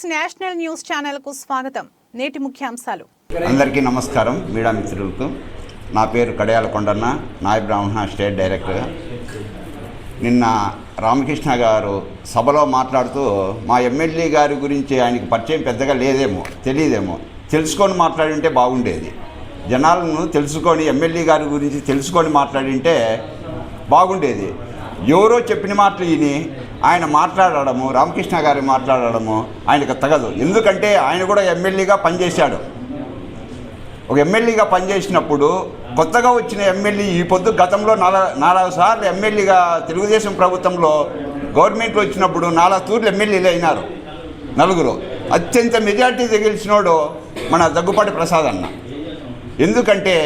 Six national news ఛానల్కు స్వాగతం. నేటి ముఖ్యాంశాలు. అందరికీ నమస్కారం మీడియా మిత్రులకు. నా పేరు కడయాల కొండన్న నాయ బ్రాహ్మణ స్టేట్ డైరెక్టర్ నిన్న రామకృష్ణ గారు సభలో మాట్లాడుతూ మా ఎమ్మెల్యే గారి గురించి ఆయనకి పరిచయం పెద్దగా లేదేమో తెలియదేమో తెలుసుకొని మాట్లాడింటే బాగుండేది. జనాలను తెలుసుకొని ఎమ్మెల్యే గారి గురించి తెలుసుకొని మాట్లాడింటే బాగుండేది. ఎవరో చెప్పిన మాటలు విని ఆయన మాట్లాడడము రామకృష్ణ గారి మాట్లాడడము ఆయనకు తగదు. ఎందుకంటే ఆయన కూడా ఎమ్మెల్యేగా పనిచేశాడు. ఒక ఎమ్మెల్యేగా పనిచేసినప్పుడు కొత్తగా వచ్చిన ఎమ్మెల్యే ఈ పొద్దు గతంలో నాలుగు నాలుగు సార్లు ఎమ్మెల్యేగా తెలుగుదేశం ప్రభుత్వంలో గవర్నమెంట్లో వచ్చినప్పుడు నాలుగు తూర్లు ఎమ్మెల్యేలు అయినారు నలుగురు. అత్యంత మెజార్టీ గెలిచినోడు మన దగ్గుపాటి ప్రసాద్ అన్న. ఎందుకంటే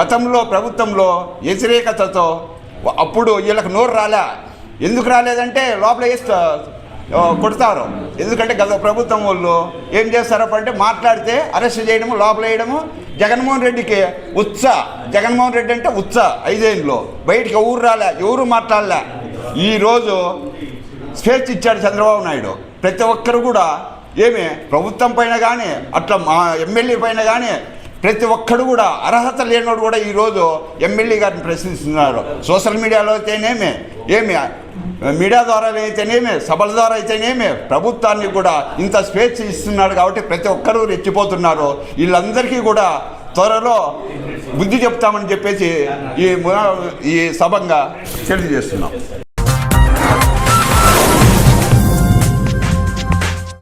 గతంలో ప్రభుత్వంలో వ్యతిరేకతతో అప్పుడు వీళ్ళకి నోరు రాలే. ఎందుకు రాలేదంటే లోపల వేస్తా కొడతారు. ఎందుకంటే గత ప్రభుత్వం వాళ్ళు ఏం చేస్తారప్ప అంటే మాట్లాడితే అరెస్ట్ చేయడము లోపల వేయడము. జగన్మోహన్ రెడ్డికి ఉత్స. జగన్మోహన్ రెడ్డి అంటే ఉత్స ఐదేళ్ళు బయటికి ఊరు రాలే ఎవరు మాట్లాడలే. ఈరోజు స్వేచ్ఛ ఇచ్చాడు చంద్రబాబు నాయుడు. ప్రతి ఒక్కరు కూడా ఏమి ప్రభుత్వం పైన కానీ అట్లా మా ఎమ్మెల్యే పైన కానీ ప్రతి ఒక్కడు కూడా అర్హత లేనోడు కూడా ఈరోజు ఎమ్మెల్యే గారిని ప్రశ్నిస్తున్నారు. సోషల్ మీడియాలో అయితేనేమి ఏమి మీడియా ద్వారా అయితేనేమి సభల ద్వారా అయితేనేమి ప్రభుత్వాన్ని కూడా ఇంత స్వేచ్ఛ ఇస్తున్నాడు కాబట్టి ప్రతి ఒక్కరూ రెచ్చిపోతున్నారు. వీళ్ళందరికీ కూడా త్వరలో బుద్ధి చెప్తామని చెప్పేసి ఈ ఈ సభంగా తెలియజేస్తున్నాం.